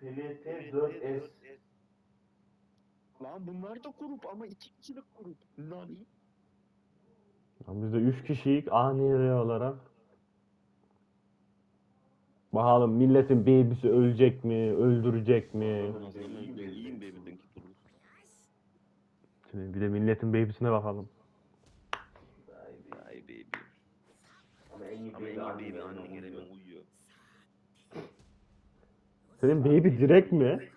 PLT 4S. Lan bunlar da grup ama iki kişilik grup. Nani? Lan Biz de 3 kişiyik ani olarak. Bakalım milletin baby'si ölecek mi, öldürecek mi? İyiyim. Şimdi bir de milletin baby'sine bakalım. Ay baby. Ama en iyi Ama en iyi baby gelemiyor. gelemiyor uyuyor. Senin baby direkt mi?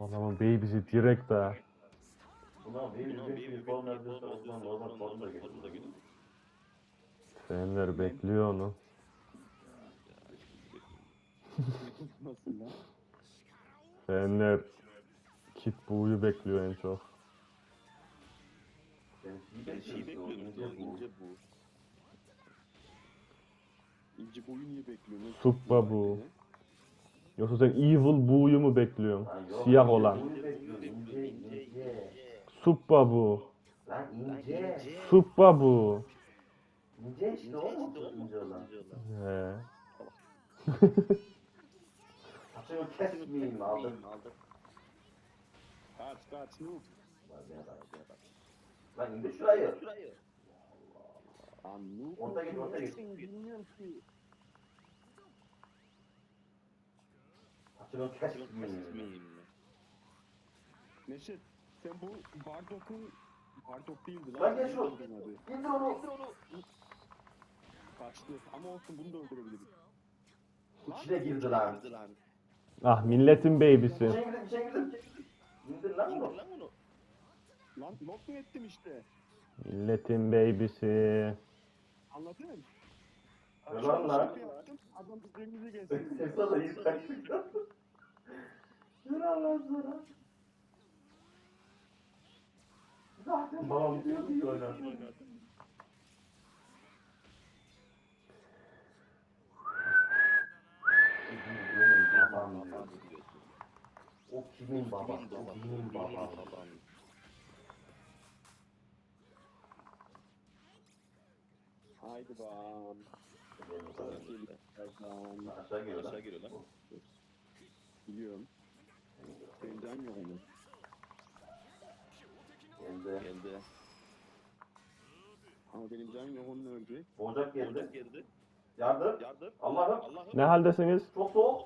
O zaman baby'si direkt ha. Gelir. Fener bekliyor onu. Nasıl lan? Fener Kit Bu'yu bekliyor en çok. Ben şey Ben şey bekliyorum. bekliyordum. ince bu. İnce bu. İnce boyu niye bekliyorsun? Suppa bu. Yoksa sen Evil Bu'yu mu bekliyorsun? Yok, Siyah olan. ince ince. Suppa bu. Lan ince. Suppa bu. İnce işte o mu ince olan? He. Saçımı kesmeyeyim aldım. Kaç kaç noob. Lan ne var? Lan indir şurayı. Orta git, orta git. Bilmiyorum ki. Neşet sen bu Bardok'un Bardok değildi lan. Lan onun adı? İndir onu. Kaçtı. Ama olsun bunu da öldürebiliriz. İçine girdi lan. Ah milletin baby'si. şey girdim, şey girdim. İndir lan bunu. Lan not mu ettim işte. Milletin baby'si. Anladın mı? Lan an lan. Adam üzerimize gelsin. Ses ala Dur Allah sana. Zaten babam diyor babam diyor. O kimin babası? O kimin babası? Haydi bam. Aşağı geliyor lan. Aşağı geliyor lan. Biliyorum. Can yok onun. Geldi. Geldi. Ama benim canım yok onun öldü. Boğacak geldi. geldi. Yardım. Yardım. Allah'ım. Allah'ım. Ne haldesiniz? Çok soğuk.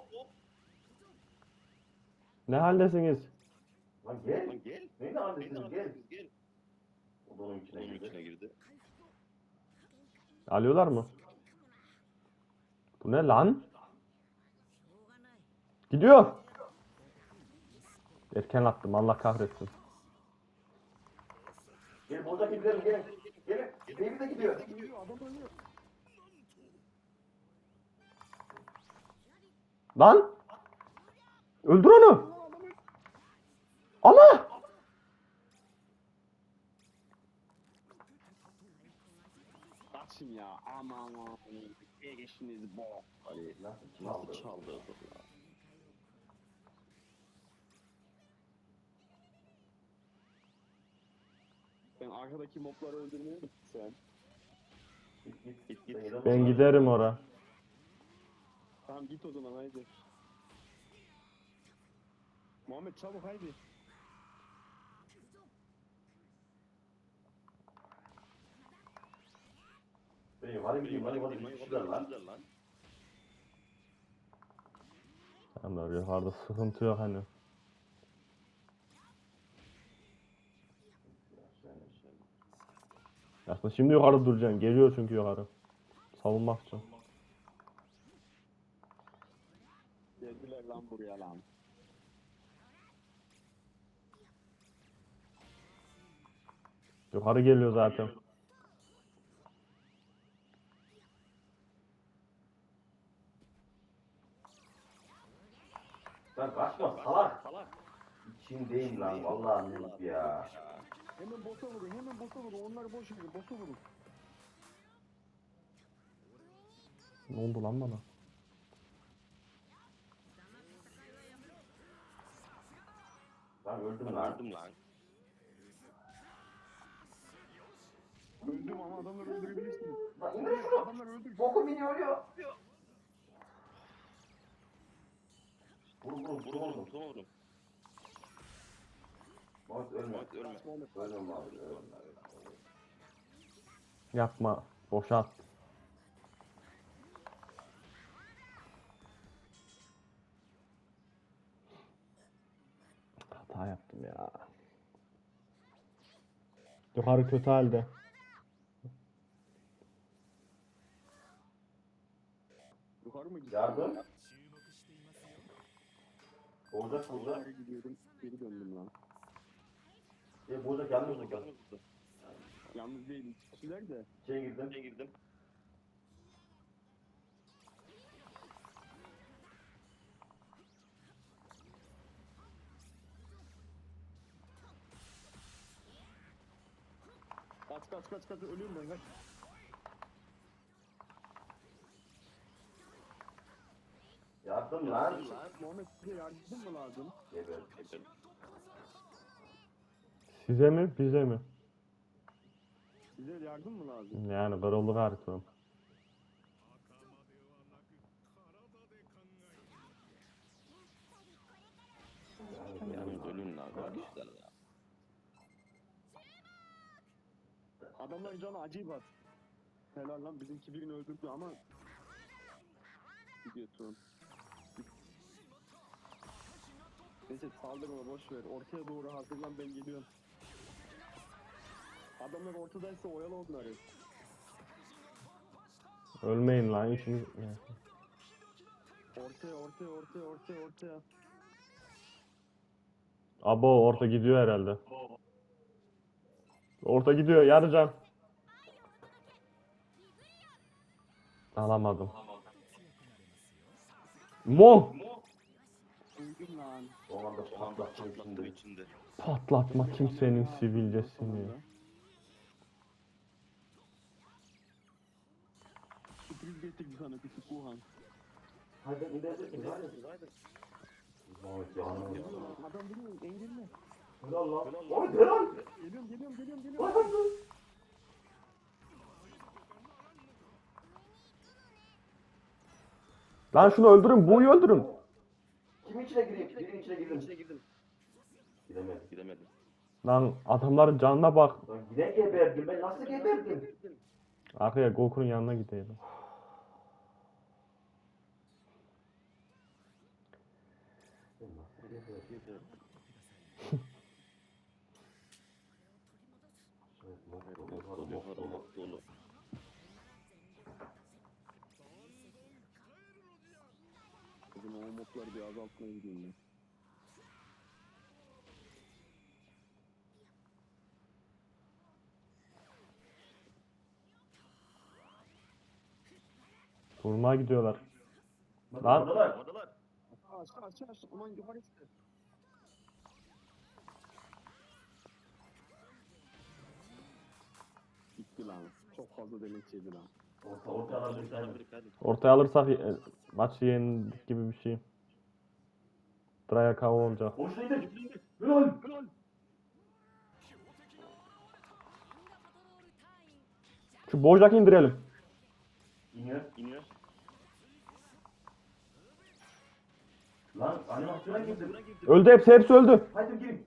Ne haldesiniz? Lan gel. Lan gel. Neyin adresiniz gel. Gel. O da onun içine Onun girdi. içine girdi. Alıyorlar mı? Bu ne lan? Gidiyor. Erken attım Allah kahretsin. Gel boğacak gidelim gelin. Gelin. Baby de gidiyor. Ölüyor adam ölüyor. Lan! Öldür onu! Allah! Kaçın ya. Aman aman. Geçtiniz bok. Ali Nasıl nasıl çaldı? çaldı ya. Ben arkadaki mobları öldürmeye mi sen? Git git. Git, git. Ben giderim ora. Tamam git o zaman haydi. Muhammed çabuk haydi. Ben yukarı gideyim. Hadi hadi bir kişiler lan. Tamam yukarıda sıkıntı yok hani. Aslında şimdi yukarı duracaksın. Geliyor çünkü yukarı. Savunmak için. Geldiler lan buraya lan. Yukarı geliyor zaten. Lan kaçma salak. Salak. İçindeyim lan. Vallahi ya. Hemen bossa vurun hemen bossa vurun. Onları boş verin bossa vurun. Ne oldu lan bana? Lan öldüm lan. Öldüm lan. Öldüm ama adamları öldürebilirsiniz. Lan indir şunu. Adamlar öldür. Bokum iniyor ölüyor. vurun vurun vurun vurun. Muhammed ölme. Muhammed ölme. Ölme abi ölme. Yapma. Boşalt. Hata yaptım ya. Yukarı kötü halde. Yukarı mı gitti? Yardım. Yukarı burada. Geri döndüm lan. E bozak yalnız burada. Yalnız değil. Kişiler de. İçeri girdim. İçeri girdim. Kaç kaç kaç kaç ölüyorum ben kaç. Yardım lan. Muhammed size yardım mı lazım? Geber. Size mi bize mi? Size yardım mı lazım? Yani kırıldık artık. Yalnız ölün lan kardeşler ya. Adamların canı acayip az. Helal lan bizimki birini öldürdü ama gidiyorsun. Neyse saldırma boş ver. Ortaya doğru hazırlan ben geliyorum. Adamlar ortadaysa oyalı onları. Ölmeyin lan işiniz. Ortaya ortaya ortaya ortaya ortaya. Abo orta gidiyor herhalde. Orta gidiyor yarıcan. Alamadım. Mo! Duydum lan. O anda içinde. Patlatma kimsenin sivilcesini. Sürpriz getirdi sana küçük Wuhan. Hadi gidelim. Hadi. Muhammed lan adam geliyor engelli. Helal lan. Muhammed helal. Geliyorum geliyorum geliyorum geliyorum. Hadi. Lan şunu öldürün, buyu öldürün. Kim içine gireyim? Birinin içine girdim. İçine girdim. Gidemedim. Gidemedim. Lan adamların canına bak. Lan yine geberdim. Ben nasıl geberdim? Arkaya Goku'nun yanına gideyim. Ben nasıl geberdim? Evet, Evet, mok mok dolu, dolu, mok yukarı dolu. mok dolu. Mobları bir azaltmaya gidiyorum ben. Vurmaya gidiyorlar. Lan. oradalar. Oradalar. Aşağı aşağı aşağı aman yukarı çıktı. Gitti lan. Çok fazla demek yedi lan. Orta, orta. Ortaya alırsak e, maç yendik gibi bir şey. Draya kav olacak. Boşlaydı. Helal. Helal. Şu Bojack indirelim. İniyor. İniyor. Lan animasyona girdim. Öldü hepsi hepsi öldü. Haydi girin.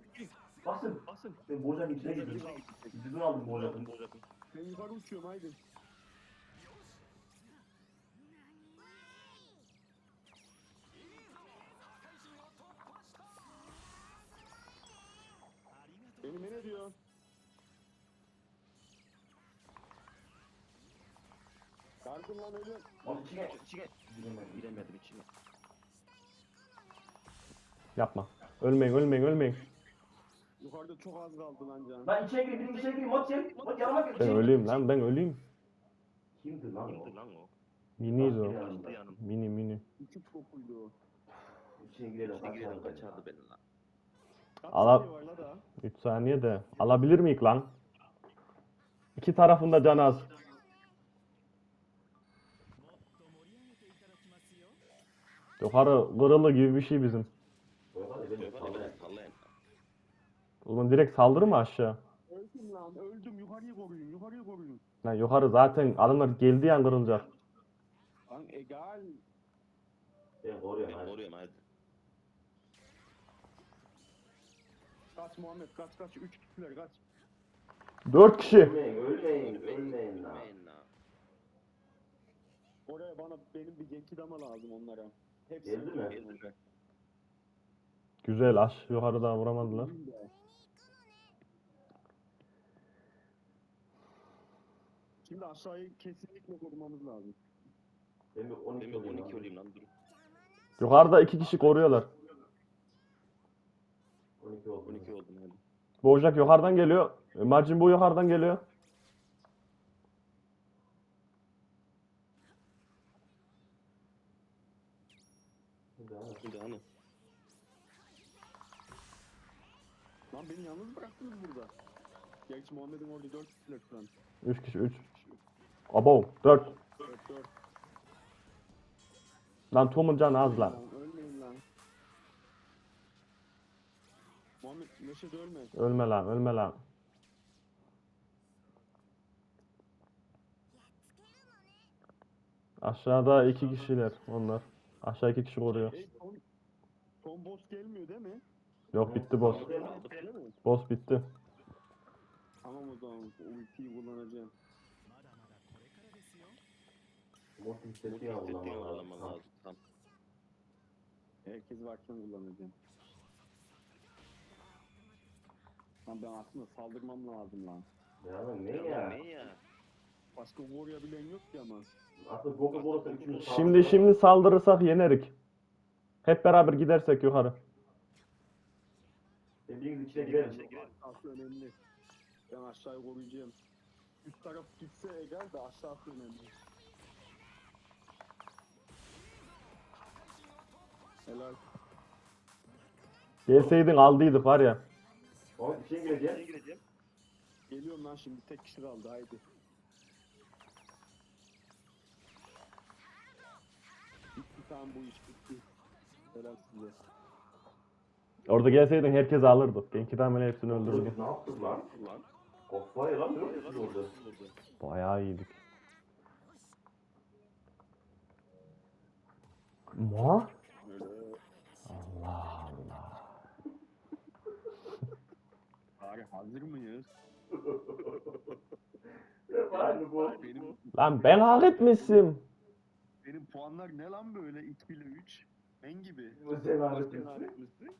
Basın. Basın. Ben Bozac'ın içine girdim. Yüzünü aldım. Bozacak'ın. Ben yukarı uçuyorum haydi. Beni ne diyor? Yardım lan ölüyorum. Oğlum içine. İçine. Giremedim. Giremedim içine. Yapma. Ölmeyin ölmeyin ölmeyin. Yukarıda çok az kaldı lan canım. Lan içine gireyim, birinin içine gireyim. Mot gel. Mot yanıma gel. Ben içine- öleyim lan ben öleyim. Kimdi lan o? Kimdi lan o? Miniyiz o. Kaçtı yanım. Mini mini. Küçük topuydu o. İçine girelim. İçine girelim kaçardı. kaçardı beni lan. Ala- saniye var la da? 3 saniye de. Alabilir miyik lan? İki tarafında can az. Yukarı kırılı gibi bir şey bizim. Zaman direkt saldırı mı aşağı? Öldüm lan öldüm yukarıya koruyun yukarıya koruyun. Lan yukarı zaten adamlar geldiği an kırılacak. Lan egal. Ben koruyorum hadi. Kaç Muhammed kaç kaç. Üç kişiler kaç. Dört kişi. Ölmeyin, ölmeyin, ölmeyin lan. Ölmeyin lan. Oraya bana benim bir genki dama lazım onlara. Hepsi Geldi mi? Güzel aş yukarıda vuramadılar. Şimdi aşağıyı kesinlikle korumamız lazım. Ben bir 12 Ben bir olayım 12 lan. olayım lan dur. Yukarıda iki kişi koruyorlar. 12 oldum. 12 oldum Boğacak yukarıdan geliyor. E, Majin bu yukarıdan geliyor. Hadi hani. Lan beni yalnız bıraktınız burada. Gerçi Muhammed'in orada dört kişiler şu an. Üç kişi üç. Abo dört. Dört dört. Lan Tom'un canı az lan. Muhammed Neşet ölme. Ölme lan ölme lan. Aşağıda iki kişiler onlar. Aşağı iki kişi koruyor. Tom, Tom boss gelmiyor değil mi? Yok bitti boss. Mi? Boss bitti. Tamam o zaman ultiyi kullanacağım. Hissettiğin avlaman ağlaman lazım. lazım. Tamam. Herkes varken kullanacağım. Lan ben aslında saldırmam lazım lan. Ya lan ne Ya ne ya? Başka koruyabilen yok ki ama. Aslında Goku Bolas'ın üçüncü Şimdi şimdi saldırırsak yenerik. Hep beraber gidersek yukarı. Dediğiniz içine gireriz. Aşağısı önemli. Ben aşağıyı koruyacağım. Üst taraf gitse eğer de aşağısı önemli. Helal. Gelseydin aldıydık var ya. İçine gireceğiz. Geliyorum lan şimdi tek kişi kaldı haydi. Bitti tamam bu iş bitti. Helal size. Orada gelseydin herkes alırdı. Genki tamamen hepsini öldürdü. Ne yaptık lan? Lan. Lan dört kişi oldu. Bayağı iyiydik. Ma? Öyle. Allah Allah. Bari hazır mıyız? Aynı bu. Benim Lan ben hak etmişim. benim puanlar ne lan böyle 2 ile 3? Ben gibi. Bu sen Başka ağrıtmışsın. lanet misin?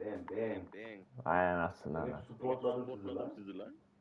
Ben ben. Bang. Ay anasını Evet, anasını. Spotladım sizi Spotladım lan. sizi lan.